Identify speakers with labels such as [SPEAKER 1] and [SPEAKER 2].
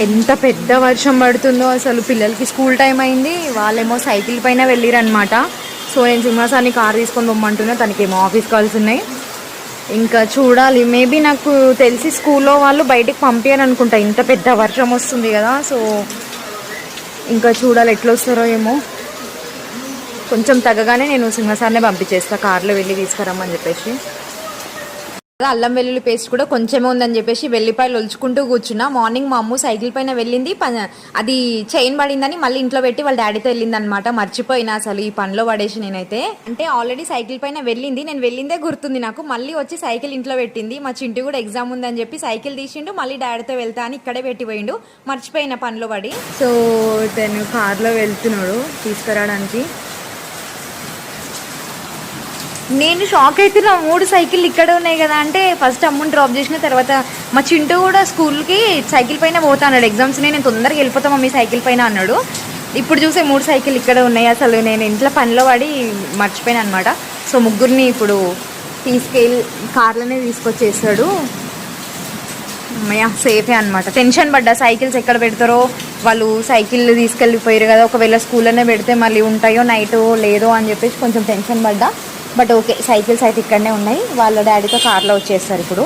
[SPEAKER 1] ఎంత పెద్ద వర్షం పడుతుందో అసలు పిల్లలకి స్కూల్ టైం అయింది. వాళ్ళేమో సైకిల్ పైన వెళ్ళిరనమాట సో నేను సింహాసాన్ని కార్ తీసుకొని పొమ్మంటున్నా తనకేమో ఆఫీస్ కాల్స్ ఉన్నాయి. ఇంకా చూడాలి. మేబీ నాకు తెలిసి స్కూల్లో వాళ్ళు బయటికి పంపించారు అనుకుంటా ఇంత పెద్ద వర్షం వస్తుంది కదా సో ఇంకా చూడాలి ఎట్లా వస్తారో ఏమో. కొంచెం తగ్గగానే నేను సింహసారినే పంపించేస్తా కార్లో వెళ్ళి తీసుకురమ్మని చెప్పేసి. అల్లం వెల్లుల్లి పేస్ట్ కూడా కొంచెమే ఉందని చెప్పేసి వెల్లిపాయలు ఒలుచుకుంటూ కూర్చున్నా. మార్నింగ్ మా అమ్మ సైకిల్ పైన వెళ్ళింది. ప- అది చైన్ పడిందని మళ్ళీ ఇంట్లో పెట్టి వాళ్ళ డాడీతో వెళ్ళింది అనమాట మర్చిపోయినా అసలు ఈ పనిలో పడేసి నేనైతే. అంటే ఆల్రెడీ సైకిల్ పైన వెళ్ళింది. నేను వెళ్ళిందే గుర్తుంది నాకు. మళ్ళీ వచ్చి సైకిల్ ఇంట్లో పెట్టింది. మా చింటి కూడా ఎగ్జామ్ ఉందని చెప్పి సైకిల్ తీసిండు. మళ్ళీ డాడీతో వెళ్తా అని ఇక్కడే పెట్టిపోయిండు. మర్చిపోయిన పనిలో పడి. సో తను కార్లో వెళ్తున్నాడు తీసుకురావడానికి. నేను షాక్ అయితే నా మూడు సైకిల్ ఇక్కడ ఉన్నాయి కదా అంటే ఫస్ట్ అమ్మని డ్రాప్ చేసిన తర్వాత మా చింటూ కూడా స్కూల్కి సైకిల్ పైన పోతా అన్నాడు. ఎగ్జామ్స్ నేను తొందరగా వెళ్ళిపోతా మమ్మీ సైకిల్ పైన అన్నాడు. ఇప్పుడు చూసే మూడు సైకిల్ ఇక్కడ ఉన్నాయి. అసలు నేను ఇంట్లో పనిలో పడి మర్చిపోయాను అనమాట సో ముగ్గురిని ఇప్పుడు తీసుకెళ్ళి కార్లోనే తీసుకొచ్చేసాడు. అమ్మయ్య సేఫే అనమాట టెన్షన్ పడ్డా. సైకిల్స్ ఎక్కడ పెడతారో వాళ్ళు సైకిల్ తీసుకెళ్ళిపోయారు కదా. ఒకవేళ స్కూల్లోనే పెడితే మళ్ళీ ఉంటాయో నైట్ లేదో అని చెప్పేసి కొంచెం టెన్షన్ పడ్డా. బట్ ఓకే సైకిల్స్ అయితే ఇక్కడనే ఉన్నాయి. వాళ్ళ డాడీతో కార్లో వచ్చేస్తారు ఇప్పుడు.